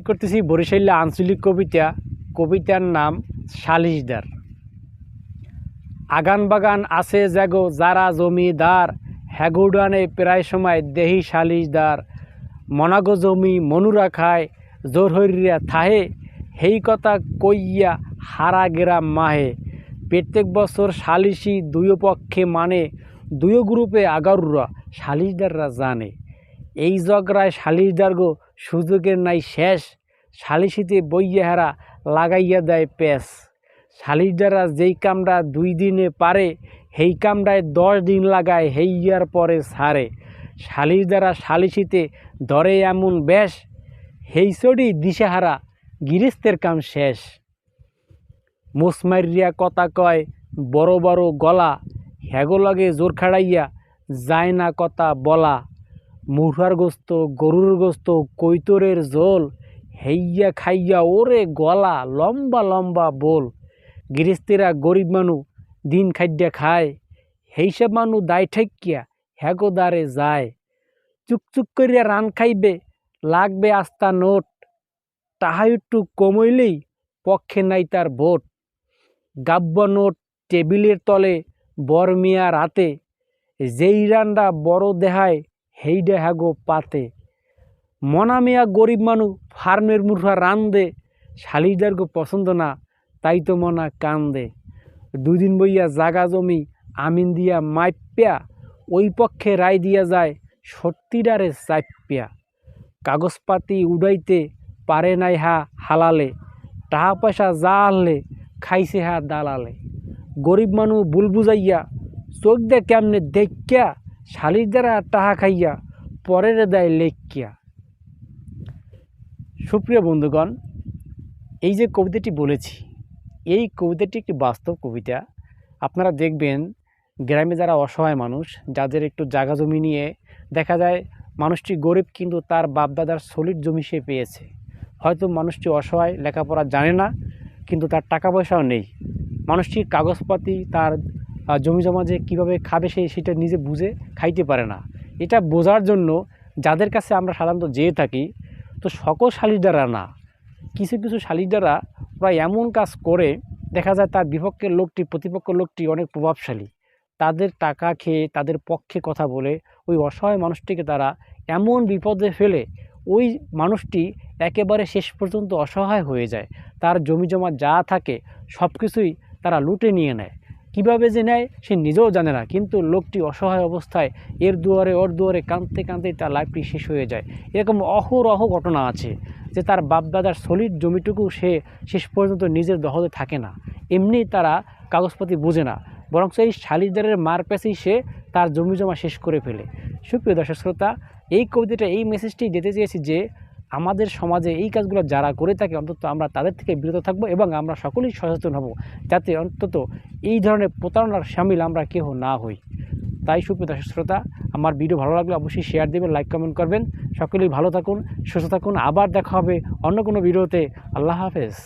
করতেছি? বরিশাল্লা আঞ্চলিক কবিতা, কবিতার নাম সালিশদার। আগান বাগান আছে জাগো, যারা জমিদার হ্যাগুডানে প্রায় সময় দেহি সালিশদার। মনাগো জমি মনুরা খায়, জোর হরিয়া থাহে, হেই কথা কইয়া হারা গেরা মাহে। প্রত্যেক বছর সালিশি দুই পক্ষে মানে দুই গ্রুপে আগারুরা সালিশদাররা জানে। এই জগরায় সালিশদার গো সুযোগের নাই শেষ। সালিশিতে বইয়া হারা লাগাইয়া দেয় পেস। সালিশদাররা যেই কামরা দুই দিনে পারে, সেই কামরায় দশ দিন লাগায় হেইয়ার পরে ছাড়ে সালিশদারা সালিশিতে ধরে এমন বেশ হেই চড়ি দিশেহারা গিরিস্তের কাম শেষ। মুসমারিয়া কথা কয়, বড় বড় গলা হ্যাগো লাগে জোর খাড়াইয়া যায় না কথা বলা। মুঠার গোস্ত, গরুর গোস্ত, কৈতরের জোল, হেইয়া খাইয়া ওরে গলা লম্বা লম্বা বোল। গৃহস্থীরা গরিব মানু, দিন খাদ্যা খায়, হেইসব মানু দায় ঠেকিয়া হ্যাগো দ্বারে যায়। চুকচুক করিয়া রান খাইবে, লাগবে আস্তা নোট। তাহা একটু কমইলেই পক্ষে নাই তার ভোট। গাব্য নোট টেবিলের তলে বরমিয়া রাতে, যেই রান্ডা বড় দেহায় হেইডা হ্যাগো পাতে। মনামিয়া গরিব মানু, ফার্মের মুঠা রান্দে। শালিদার গো পছন্দ না, তাই তো মনা কান্দে। দুদিন বইয়া জাগা জমি, আমিন দিয়া মাইপ্যা। ওই পক্ষে রায় দিয়া যায়, সত্যিডারে চাইপ্যা। কাগজপাতি উড়াইতে পারে নাই হা হালালে। টাকা পয়সা যা আনলে, খাইছে হা দালালে। গরিব মানুষ ভুল বুঝাইয়া চোখ দে কেমনে দেখিয়া শালির দ্বারা টাহা খাইয়া পরের দেয় লেখিয়া। সুপ্রিয় বন্ধুগণ, এই যে কবিতাটি বলেছি, এই কবিতাটি একটি বাস্তব কবিতা। আপনারা দেখবেন, গ্রামে যারা অসহায় মানুষ, যাদের একটু জায়গা জমি নিয়ে দেখা যায়, মানুষটি গরিব কিন্তু তার বাপদাদার সলিড জমি সে পেয়েছে। হয়তো মানুষটি অসহায়, লেখাপড়া জানে না, কিন্তু তার টাকা পয়সাও নেই। মানুষটির কাগজপাতি, তার জমি জমা যে কীভাবে খাবে সে সেটা নিজে বুঝে খাইতে পারে না। এটা বোঝার জন্য যাদের কাছে আমরা সাধারণত যেয়ে থাকি, তো সকল শালিদাররা না, কিছু কিছু শালিদাররা প্রায় এমন কাজ করে, দেখা যায় তার বিপক্ষের লোকটি প্রতিপক্ষ লোকটি অনেক প্রভাবশালী। তাদের টাকা খেয়ে, তাদের পক্ষে কথা বলে, ওই অসহায় মানুষটিকে তারা এমন বিপদে ফেলে, ওই মানুষটি একেবারে শেষ পর্যন্ত অসহায় হয়ে যায়। তার জমি জমা যা থাকে সব কিছুই তারা লুটে নিয়ে নেয়। কীভাবে যে নেয়, সে নিজেও জানে না। কিন্তু লোকটি অসহায় অবস্থায় এর দুয়ারে, ওর দুয়ারে কাঁদতে কাঁদতে তার লাইফটি শেষ হয়ে যায়। এরকম অহরহ ঘটনা আছে যে তার বাপদাদার সলিড জমিটুকু সে শেষ পর্যন্ত নিজের দখলে থাকে না। এমনি তারা কাগজপাতি বোঝে না, বরং সেই শালিদারের মার পেছেই সে তার জমি জমা শেষ করে ফেলে। সুপ্রিয় দর্শক শ্রোতা, এই কবিতাটা, এই মেসেজটি দিতে চেয়েছি যে আমাদের সমাজে এই কাজগুলো যারা করে থাকে, অন্তত আমরা তাদের থেকে বিরত থাকব এবং আমরা সকলেই সচেতন হব, যাতে অন্তত এই ধরনের প্রতারণার সামিল আমরা কেহ না হই। তাই সুপ্রিয় দর্শক শ্রোতা, আমার ভিডিও ভালো লাগলে অবশ্যই শেয়ার দেবেন লাইক কমেন্ট করবেন। সকলেই ভালো থাকুন, সুস্থ থাকুন। আবার দেখা হবে অন্য কোনো ভিডিওতে। আল্লাহ হাফেজ।